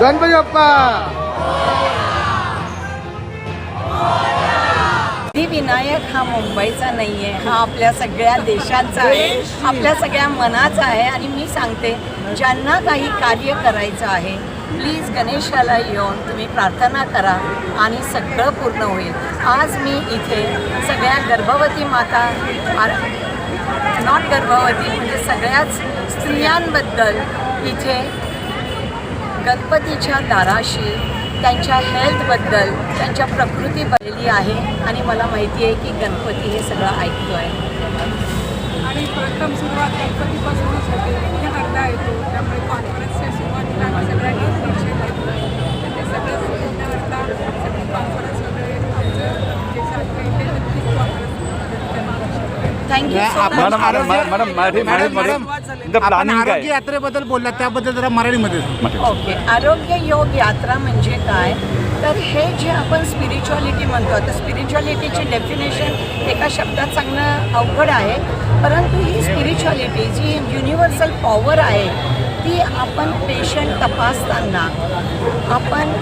गणपती बाप्पा! विनायक हा मुंबईचा नाही आहे हा आपल्या सगळ्या देशाचा आहे आपल्या सगळ्या मनाचा आहे आणि मी सांगते ज्यांना काही कार्य करायचं आहे प्लीज गणेशाला येऊन तुम्ही प्रार्थना करा आणि सगळं पूर्ण होईल. आज मी इथे सगळ्या गर्भवती माता नॉट गर्भवती म्हणजे सगळ्याच स्त्रियांबद्दल इथे गणपतीच्या दाराशी त्यांच्या हेल्थबद्दल त्यांच्या प्रकृती बनलेली आहे आणि मला माहिती आहे की गणपती हे सगळं ऐकतो आहे आणि प्रथम सुरुवात गणपतीपासूनच होते इथे करता येतो त्यामुळे कॉन्फरन्सच्या सुरुवातीला आम्ही सगळ्यांनी दर्शन घेतलं तर ते सगळं पूर्ण करता सगळी कॉन्फरन्स वगैरे आमचं जे सारखं इथे नक्कीच conference thank you madam madam madam madam Marathi madam madam इथं आपण प्लॅनिंग आरोग्य काय यात्रेबद्दल बोलला त्याबद्दल जरा मराठीमध्ये ओके आरोग्य योग यात्रा म्हणजे काय? तर हे जे आपण स्पिरिच्युअलिटी म्हणतो आता स्पिरिच्युअलिटीची डेफिनेशन एका शब्दात सांगणं अवघड आहे परंतु ही स्पिरिच्युअलिटी जी युनिव्हर्सल पॉवर आहे ती आपण पेशंट तपासताना आपण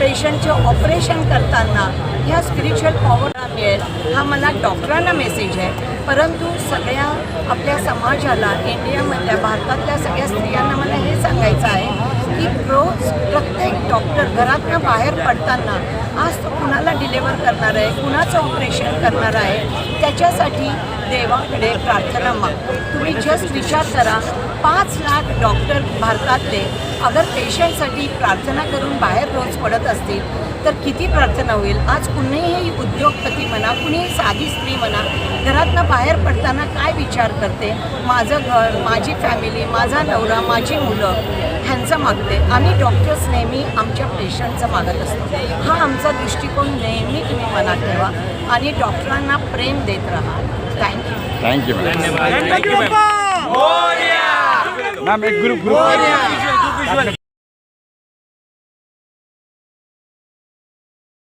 पेशंटचे ऑपरेशन करताना ह्या स्पिरिच्युअल पॉवर मिळेल हा मला डॉक्टरांना मेसेज आहे. परंतु सगळ्या आपल्या समाजाला इंडियामधल्या भारतातल्या सगळ्या स्त्रियांना मला हे सांगायचं आहे की रोज प्रत्येक डॉक्टर घरातनं बाहेर पडताना आज तो कुणाला डिलेवर करणार आहे कुणाचं ऑपरेशन करणार आहे त्याच्यासाठी देवाकडे प्रार्थना मागतो तुम्ही जस्ट विचार करा पाच लाख डॉक्टर भारतातले अगर पेशंटसाठी प्रार्थना करून बाहेर रोज पडत असतील तर किती प्रार्थना होईल? आज कुणीही उद्योगपती म्हणा कुणीही साधी स्त्री म्हणा घरातनं बाहेर पडताना काय विचार करते? माझं घर माझी फॅमिली माझा नवरा माझी मुलं ह्यांचं मागते. आम्ही डॉक्टर्स नेहमी आमच्या पेशंटचं मागत असतो. हा आमचा दृष्टिकोन नेहमी तुम्ही मनात ठेवा आणि डॉक्टरांना प्रेम देत राहा. Thank you thank you ma'am ma'am एक ग्रुप ग्रुप